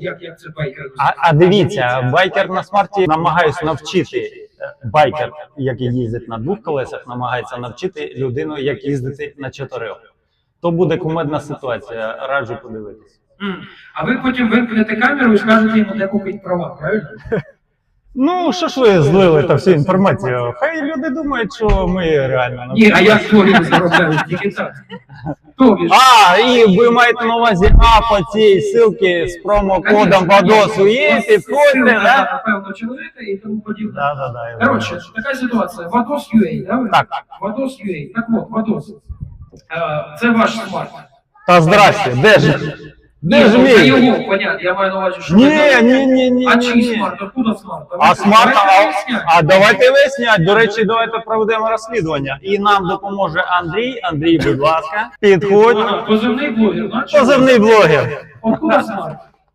Як, як це байкер? А, а дивіться, байкер на смарті намагаюсь навчити е, байкер, який їздить на двох колесах, намагається навчити людину, як їздити на чотирьох. То буде кумедна ситуація. Раджу подивитися. А ви потім вимкнете камеру і скажете йому, де купити права, правильно? Ну що ж ви злили та всю інформацію? Хай люди думають, що ми реально на Ні, а? Тільки так. Тобі. А, і ви маєте на увазі а по цій ссылці з промокодом Вадосу є, підходьте, да? Напевно, чоловіка і тому подібне. Да, да, да, я Коротше, знаю. така ситуація. Вадос UA, да? Так. Вадос UA. Так от, Вадос. Е, Це ваш смарт. Та здрасте, де ж? Де ж Ні, це мій? понятно, я маю на увазі, що Ні, ні, ні, ні, А чий ні. смарт? Откуда смарт? А смарт, а, а давайте виясняти. До речі, давайте проведемо розслідування. І нам допоможе Андрій. Андрій, будь ласка, підходь. Позивний блогер, значить. Позивний блогер. Откуда смарт?